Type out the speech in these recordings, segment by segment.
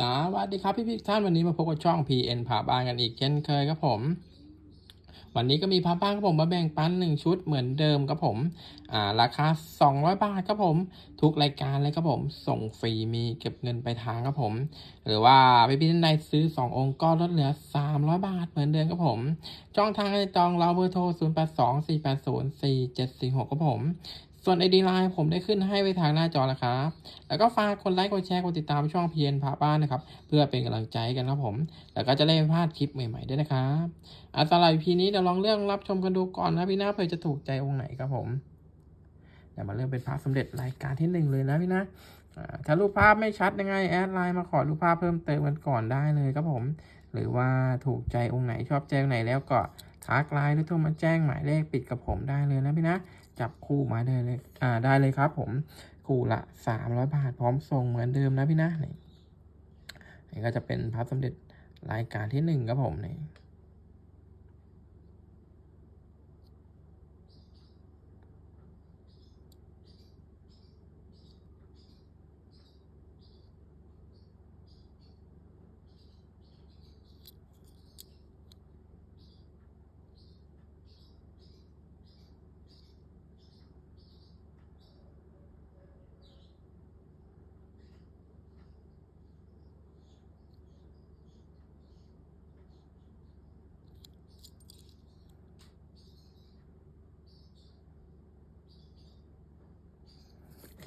สวัสดีครับพี่พี่ท่านวันนี้มาพบกับช่อง PN ผ่าบ้านกันอีกเช่นเคยครับผม วันนี้ก็มีพาบ้านครับผมมาแบ่งปันหนึ่งชุดเหมือนเดิมครับผมอ่าราคา 200 บาทครับผม ทุกรายการเลยครับผม ส่งฟรีมีเก็บเงินไปลายทางครับผม หรือว่าพี่พี่ท่านใดซื้อ 2 องค์ก็ลดเหลือ 300 บาทเหมือนเดิมครับผมช่องทางให้จองเราเบอร์โทร 0 8 2 4 8 0 4 7 4 6ครับผม ส่วน ID Line ผมได้ขึ้นให้ไว้ทางหน้าจอแล้วครับ แล้วก็ฝากกดไลค์ กดแชร์ กดติดตามช่องเพียนพาบ้านนะครับ เพื่อเป็นกำลังใจกันครับผม แล้วก็จะได้ไม่พลาดคลิปใหม่ๆด้วยนะครับอาสำหรับพีนี้เดี๋ยวลองเรื่องรับชมกันดูก่อนนะพี่นะเผื่อจะถูกใจองค์ไหนครับผม เดี๋ยวมาเริ่มเป็นพระสมเด็จรายการที่หนึ่งเลยนะพี่นะถ้ารูปภาพไม่ชัดยังไงแอดไลน์มาขอรูปภาพเพิ่มเติมกันก่อนได้เลยครับผม หรือว่าถูกใจองค์ไหนชอบใจองค์ไหนแล้วก็ทักไลน์หรือโทรมาแจ้งหมายเลขปิดกับผมได้เลยนะพี่นะ จับคู่มาได้เลย อ่า ได้เลยครับ ผม คู่ละสามร้อยบาท พร้อมส่งเหมือนเดิมนะพี่นะนี่นี่ก็จะเป็นพระสมเด็จรายการที่หนึ่งครับผมนี่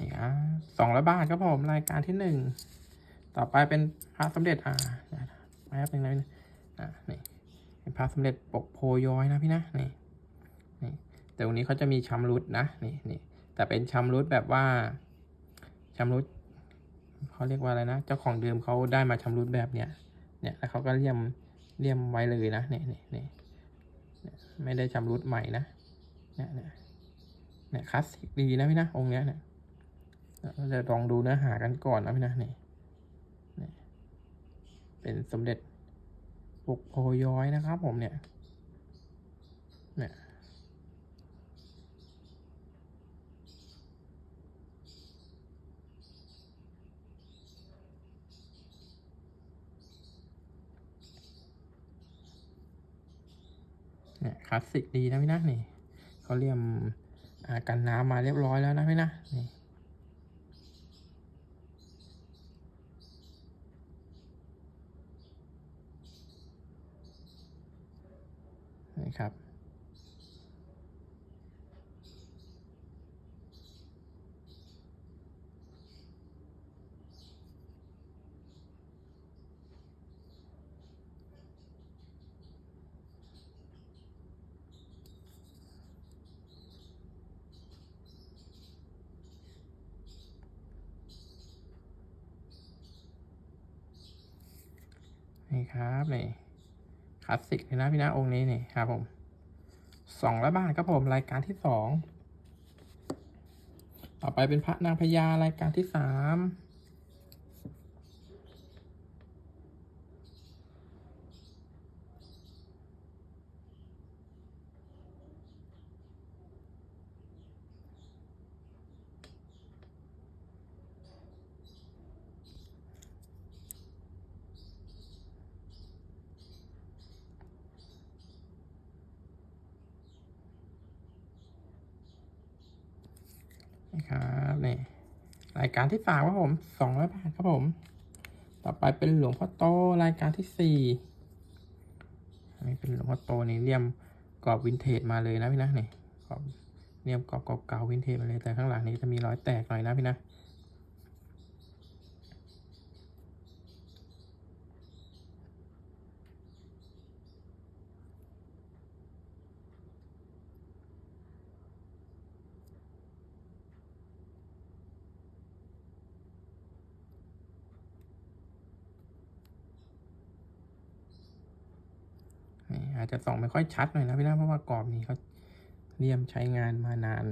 นี่ อะสองร้อยบาทครับผมรายการที่หนึ่งต่อไปเป็นพระสมเด็จอ่าแป๊บนึงนะพี่นะอ่านี่เป็นพระสมเด็จปกโพย้อยนะพี่นะนี่นี่แต่วันนี้เขาจะมีชำรุดนะนี่นี่แต่เป็นชำรุดแบบว่าชำรุดเขาเรียกว่าอะไรนะ เจ้าของเดิมเขาได้มาชำรุดแบบเนี้ยเนี่ยแล้วเขาก็เลี่ยมเลี่ยมไว้เลยนะนี่นี่นี่เนี่ยไม่ได้ชำรุดใหม่นะเนี่ยเนี่ยเนี่ยคลาสสิกดีนะพี่นะองค์เนี้ยเนี่ย เราจะลองดูเนื้อหากันก่อนนะพี่นะนี่เป็นสมเด็จปกโพย้อยนะครับผมเนี่ยเนี่ยเนี่ยคลาสสิกดีนะพี่นะนี่เขาเรียมกันน้ำมาเรียบร้อยแล้วนะพี่นะนี่ นี่ครับ นี่ครับนี่ ลาสสิกเลยนะพี่นะองค์นี้นี่ครับผมสองละบาทครับผมรายการที่สองต่อไปเป็นพระนางพญารายการที่สาม ครับนี่รายการที่สามครับผมสองร้อยบาทครับผม ต่อไปเป็นหลวงพ่อโตรายการที่สี่อันนี้เป็นหลวงพ่อโตนี่เลี่ยมกรอบวินเทจมาเลยนะพี่นะนี่กรอบเลี่ยมกรอบเก่าๆวินเทจมาเลยแต่ข้างหลังนี้จะมีรอยแตกหน่อยนะพี่นะ จจะส่องไม่ค่อยชัดหน่อยนะพี่นะเพราะว่ากรอบนี้เขาเลี่ยมใช้งานมานาน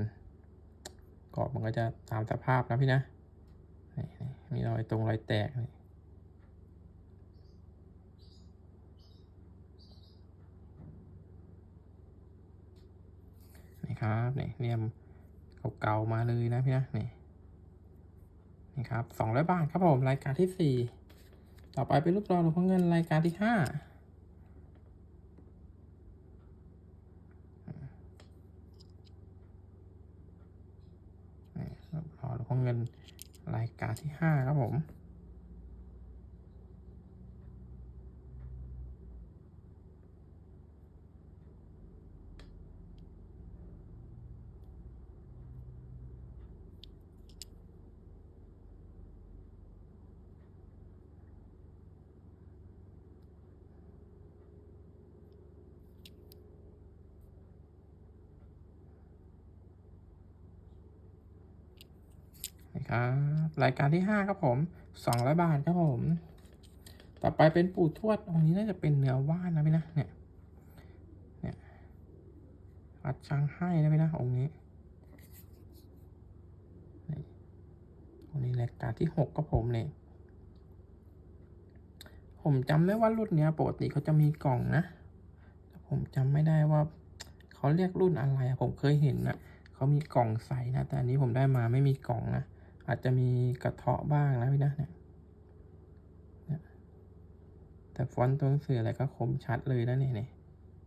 กรอบมันก็จะตามสภาพนะพี่นะมีรอยตรงรอยแตกนี่นี่ครับนี่เลี่ยมเก่าๆมาเลยนะพี่นะนี่นี่ครับสองร้อยบาทครับผมรายการที่สี่ต่อไปเป็นรูปรอหลวงพ่อเงินรายการที่ห้านี่รูปรอหลวงพ่อ เงินรายการที่ห้าครับผม ครับ รายการที่ห้าครับผมสองร้อยบาทครับผม ต่อไปเป็นปู่ทวดองค์นี้น่าจะเป็นเนื้อว่านนะพี่นะเนี่ยเนี่ยวัดช้างให้นะพี่นะองค์นี้นี่องค์นี้รายการที่หกครับผมเนี่ยผมจำได้ว่ารุ่นเนี้ยปกติเขาจะมีกล่องนะแต่ผมจำไม่ได้ว่าเขาเรียกรุ่นอะไรผมเคยเห็นนะเขามีกล่องใส่นะ แต่อันนี้ผมได้มาไม่มีกล่องนะ อาจจะมีกระเทาะบ้างนะพี่นะเนี่ยแต่ฟอนต์ตัวหนังสืออะไรก็คมชัดเลยนะเนี่ยเนี่ย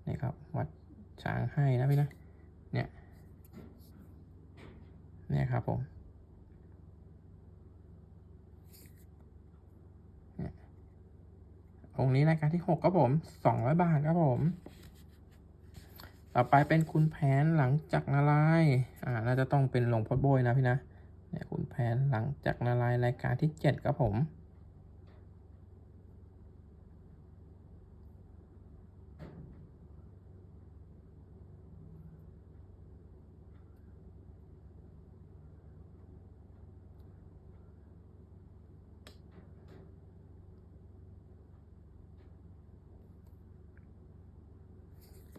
นี่ครับ วัดช้างให้นะพี่นะ เนี่ย เนี่ยครับผมองค์นี้รายการที่หกครับผมสองร้อยบาทครับผม ต่อไปเป็นคุณแผนหลังจากนาลาย อ่า น่าจะต้องเป็นหลวงพ่อโบยนะพี่นะ เนี่ยคุณแผนหลังจากนาลายรายการที่เจ็ดครับผม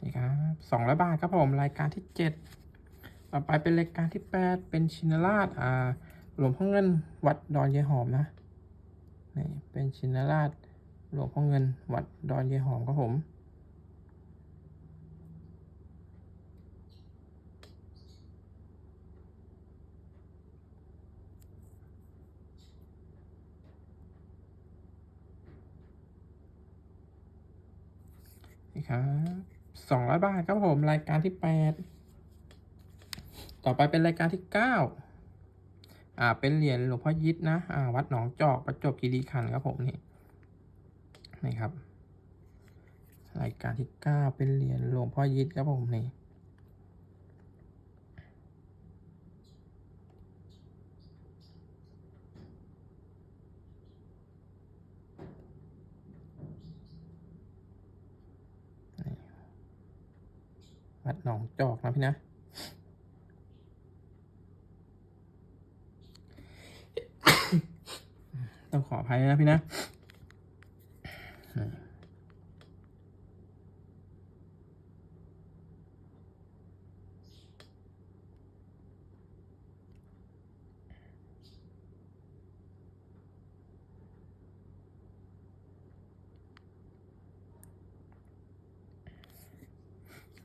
นี่ครับสองร้อยบาทครับผม รายการที่เจ็ด ต่อไปเป็นรายการที่แปดเป็นชินราชอ่าหลวงพ่อเงินวัดดอนยายหอมนะนี่เป็นชินราชหลวงพ่อเงินวัดดอนยายหอมครับผมนี่ครับสองร้อยบาทครับผมรายการที่แปด ต่อไปเป็นรายการที่เก้าอ่า เป็นเหรียญหลวงพ่อยิดนะ อ่า วัดหนองจอกประจวบคีรีขันธ์ครับผมนี่ นี่ครับ รายการที่เก้าเป็นเหรียญหลวงพ่อยิดครับผมนี่วัดหนองจอกนะพี่นะ ต้องขออ ภัยนะพี่นะ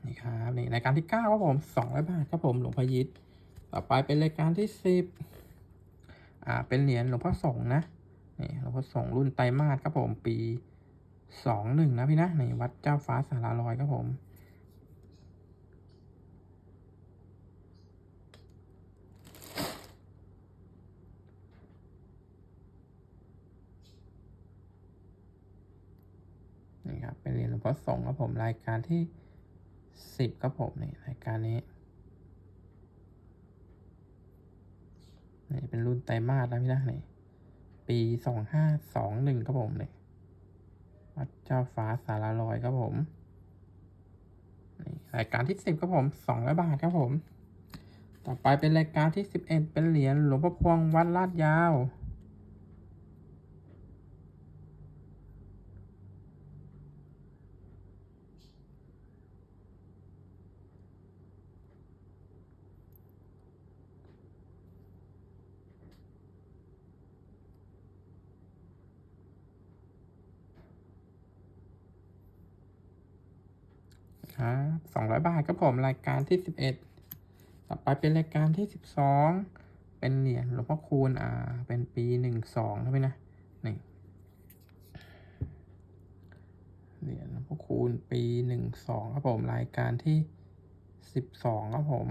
นี่ครับนี่รายการที่เก้าครับผมสองร้อยบาทครับผมหลวงพ่อยิดต่อไปเป็นรายการที่สิบอ่าเป็นเหรียญหลวงพ่อสงนะ นี่หลวงพ่งรุ่นไตรมาสครับผมปีสองหนึ่งนะพี่นะนี่วัดเจ้าฟ้าสาราลอยครับผม นี่ครับเป็นเหรียญหลวงพ่อสงครับผมรายการที่สิบครับผมนี่รายการนี้นี่เป็นรุ่นไตรมาสนะพี่นะนี่ ปีสองห้าสองหนึ่งครับผมนี่วัดเจ้าฟ้าสารลอยครับผมรายการที่สิบครับผมสองร้อยบาทครับผม ต่อไปเป็นรายการที่สิบเอ็ดเป็นเหรียญหลวงพ่อพวงวัดลาดยาว บาทครับผมรายการที่ 11 ต่อไปเป็นรายการที่ 12 เป็นเหรียญหลวงพ่อคูณอ่าเป็นปี 12นะพี่นะนี่เหรียญหลวงพ่อคูณปี 12ครับผมรายการที่ 12ครับผม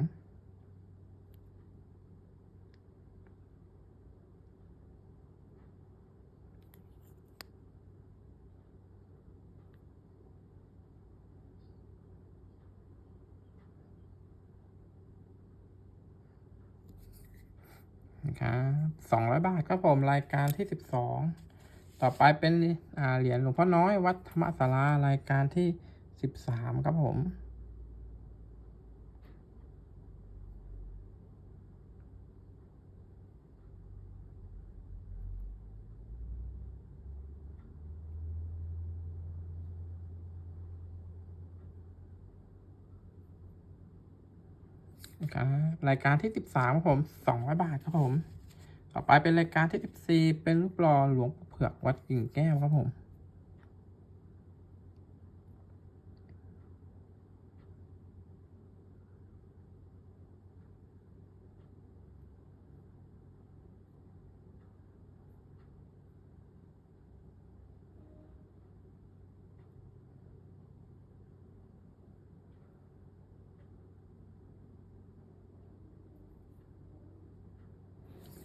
ครับสองร้อยบาทครับผมรายการที่สิบสองต่อไปเป็นเหรียญหลวงพ่อน้อยวัดธรรมศาลารายการที่สิบสามครับผมนะครับรายการที่สิบสามครับผมสองร้อยบาทครับผม ต่อไปเป็นรายการที่ 14 เป็นรูปหล่อหลวงปู่เผือกวัดกิ่งแก้วครับผม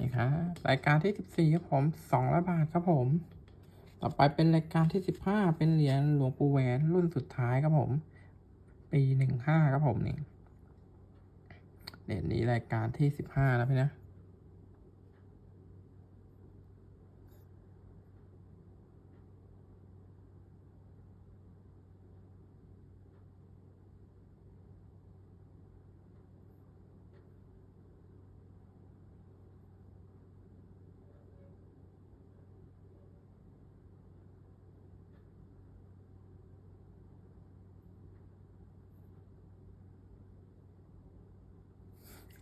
นี่ครับรายการที่สิบสี่ครับผมสองร้อยบาทครับผม ต่อไปเป็นรายการที่สิบห้าเป็นเหรียญหลวงปู่แหวนรุ่นสุดท้ายครับผม ปีหนึ่งห้าครับผมนี่เหรียญนี้รายการที่สิบห้าแล้วพี่นะ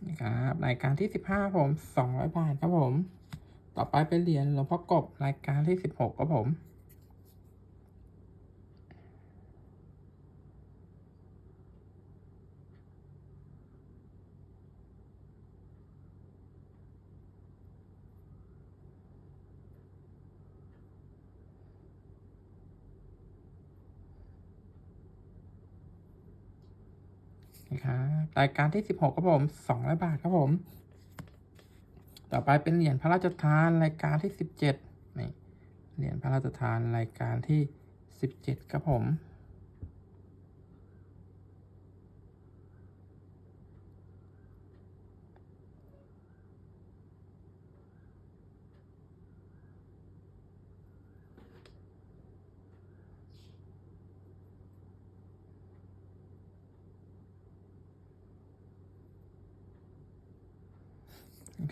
นะครับรายการที่สิบห้าผมสองร้อยบาทครับผม ต่อไปเป็นเหรียญหลวงพ่อกบรายการที่สิบหกครับผม นะค รายการที่สิบหกครับผมสองร้อยบาทครับผม ต่อไปเป็นเหรียญพระราชทานรายการที่สิบเจ็ดนี่เหรียญพระราชทานรายการที่สิบเจ็ดครับผม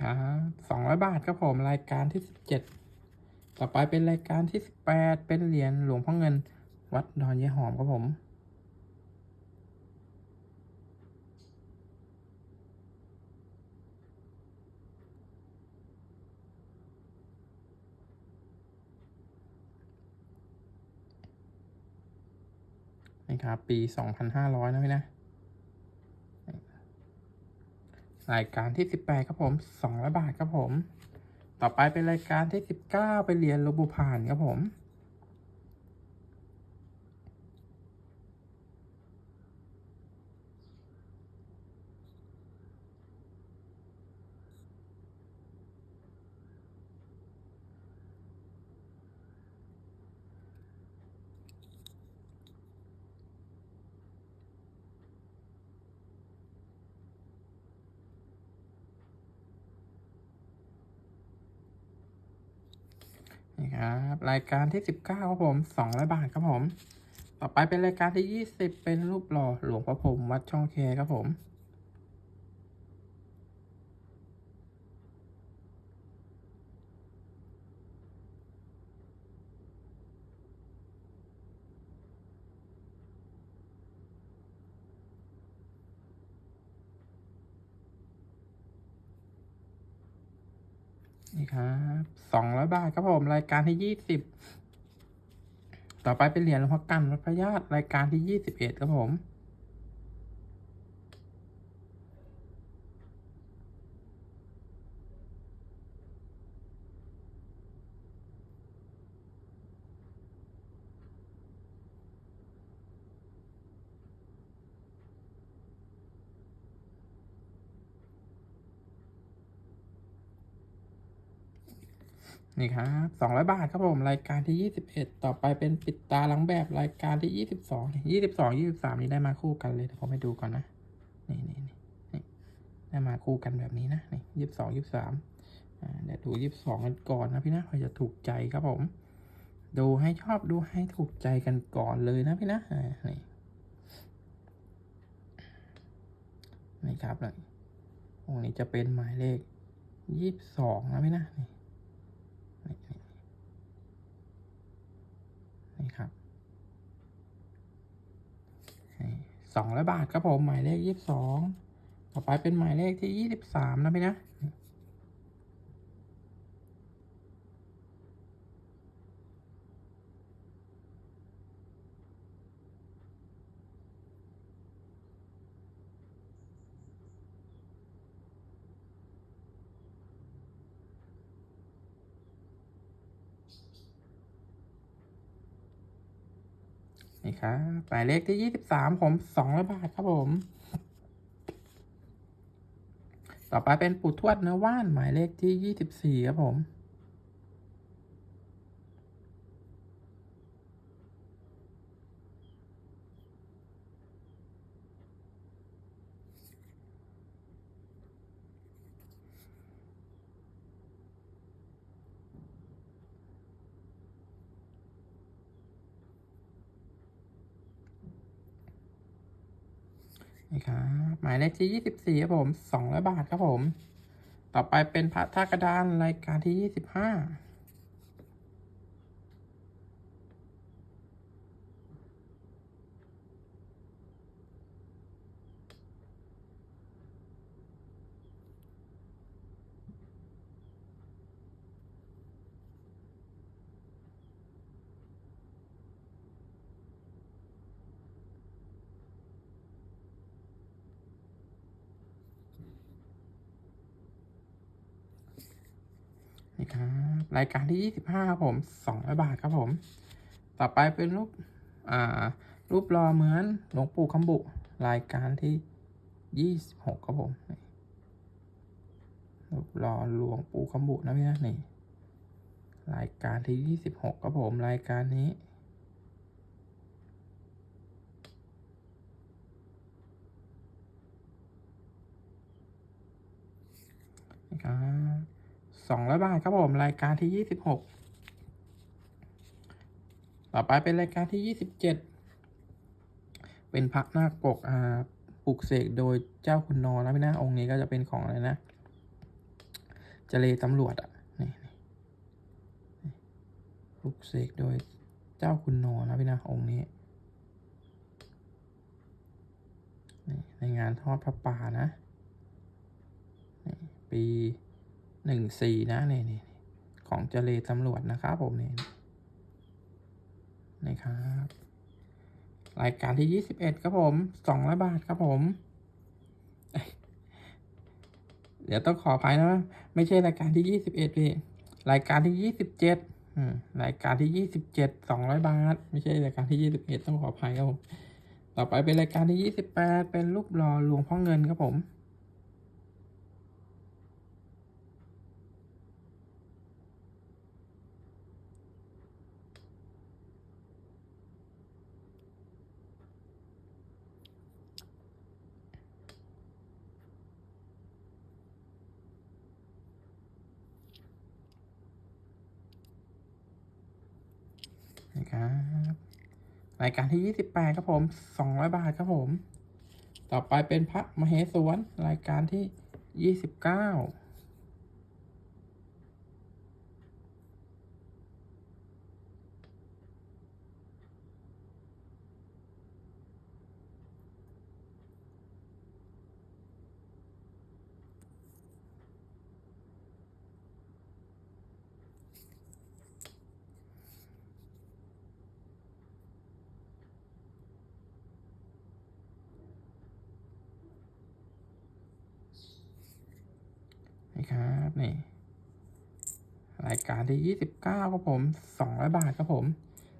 ครับสองร้อยบาทครับผมรายการที่สิบเจ็ดต่อไปเป็นรายการที่สิบแปดเป็นเหรียญหลวงพ่อเงิน วัดดอนยายหอมครับผมนี่ครับปีสองพันห้าร้อยนะพี่นะ รายการที่สิบแปดครับผมสองร้อยบาทครับผม ต่อไปเป็นรายการที่สิบเก้าไปเรียนลบูผ่านครับผม ครับ รายการที่สิบเก้าครับผมสองร้อยบาทครับผม ต่อไปเป็นรายการที่ยี่สิบเป็นรูปหล่อหลวงพ่อผมวัดช่องเคครับผม นี่ครับสองร้อยบาทครับผมรายการที่ยี่สิบต่อไปเป็นเหรียญหลวงพ่อกันวัดพระญาติรายการที่ยี่สิบเอ็ดครับผม นี่ครับสองร้อยบาทครับผมรายการที่ยี่สิบเอ็ดต่อไปเป็นปิดตาหลังแบบรายการที่ยี่สิบสองยี่สิบสองยี่สิบสามนี้ได้มาคู่กันเลยเดี๋ยวผมให้ดูก่อนนะนี่นี่นี่นี่ได้มาคู่กันแบบนี้นะนี่ยี่สิบสองยี่สิบสามเดี๋ยวดูยี่สิบสองกันก่อนนะพี่นะเพื่อจะถูกใจครับผม ดูให้ชอบดูให้ถูกใจกันก่อนเลยนะพี่นะนี่นี่ครับเลยตรงนี้จะเป็นหมายเลขยี่สิบสองนะพี่นะนี่นี่ นี่ครับสองร้อยบาทครับผมหมายเลขยี่สิบสองต่อไปเป็นหมายเลขที่ยี่สิบสามนะพี่นะ นี่ครับหมายเลขที่ยี่สิบสามผมสองร้อยบาทครับผม ต่อไปเป็นปู่ทวดเนื้อว่านหมายเลขที่ยี่สิบสี่ครับผม นี่ครับ หมายเลขที่ยี่สิบสี่ครับผมสองร้อยบาทครับผม ต่อไปเป็นพระท่ากระดานรายการที่ยี่สิบห้าีครับ รายการที่ยี่สิบห้าครับผมสองร้อยบาทครับผม ต่อไปเป็นรูป อ่า รูปรอเหมือนหลวงปู่คำบุ รายการที่ยี่สิบหกครับผม รูปรอหลวงปู่คำบุนะพี่นะนี่ รายการที่ยี่สิบหกครับผม รายการนี้นะครับ สองร้อยบาทครับผมรายการที่ยี่สิบหกต่อไปเป็นรายการที่ยี่สิบเจ็ดเป็นพระนาคปกอ่าปลุกเสกโดยเจ้าคุณนอนนะพี่นะองค์นี้ก็จะเป็นของอะไรนะเจเลตำรวจอะนี่นี่นี่ปลุกเสกโดยเจ้าคุณนอนนะพี่นะองค์นี้นี่ในงานทอดพระป่านะนี่ปี หนึ่งสี่นะนี่นี่ของเจเลตำรวจนะครับผมนี่นี่ครับ รายการที่ยี่สิบเอ็ดครับผมสองร้อยบาทครับผมเอ้ยเดี๋ยวต้องขออภัยนะ ไม่ใช่รายการที่ยี่สิบเอ็ดพี่รายการที่ยี่สิบเจ็ดรายการที่ยี่สิบเจ็ดสองร้อยบาท ไม่ใช่รายการที่ยี่สิบเอ็ดต้องขออภัยครับผม ต่อไปเป็นรายการที่ยี่สิบแปดเป็นรูปหล่อหลวงพ่อเงินครับผม รายการที่ 28 ครับผม 200 บาทครับผม ต่อไปเป็นพระมเหสวนรายการที่ 29 รายการที่ 29ครับผม 200 บาทครับผม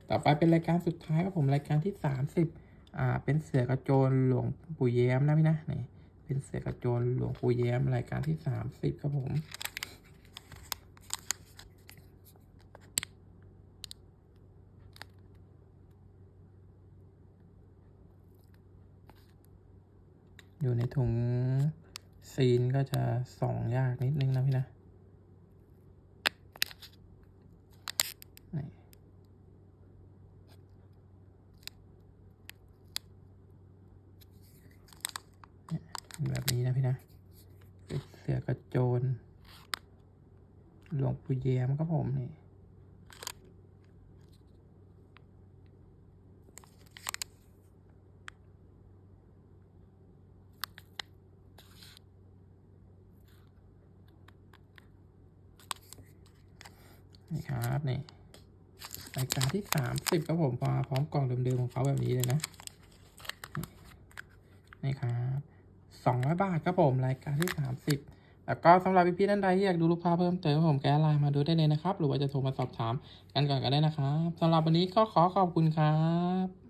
ต่อไปเป็นรายการสุดท้ายครับผมรายการที่ 30อ่าเป็นเสือกระโจนหลวงปู่แย้มนะพี่นะนี่เป็นเสือกระโจนหลวงปู่แย้มรายการที่ 30ครับผมอยู่ในถุงซีนก็จะส่องยากนิดนึงนะพี่นะ แบบนี้นะพี่นะเสือกระโจน หลวงปู่แย้มครับผมนี่นี่ครับนี่รายการที่สามสิบครับผมมาพร้อมกล่องเดิมๆของเขาแบบนี้เลยนะ นี่ครับ สองร้อยบาทครับผมรายการที่สามสิบแล้วก็สำหรับพี่ๆท่านใดที่อยากดูรูปภาพเพิ่มเติมผมแก้ไลน์มาดูได้เลยนะครับ หรือว่าจะโทรมาสอบถามกันก่อนก็ได้นะครับสำหรับวันนี้ก็ขอขอบคุณครับ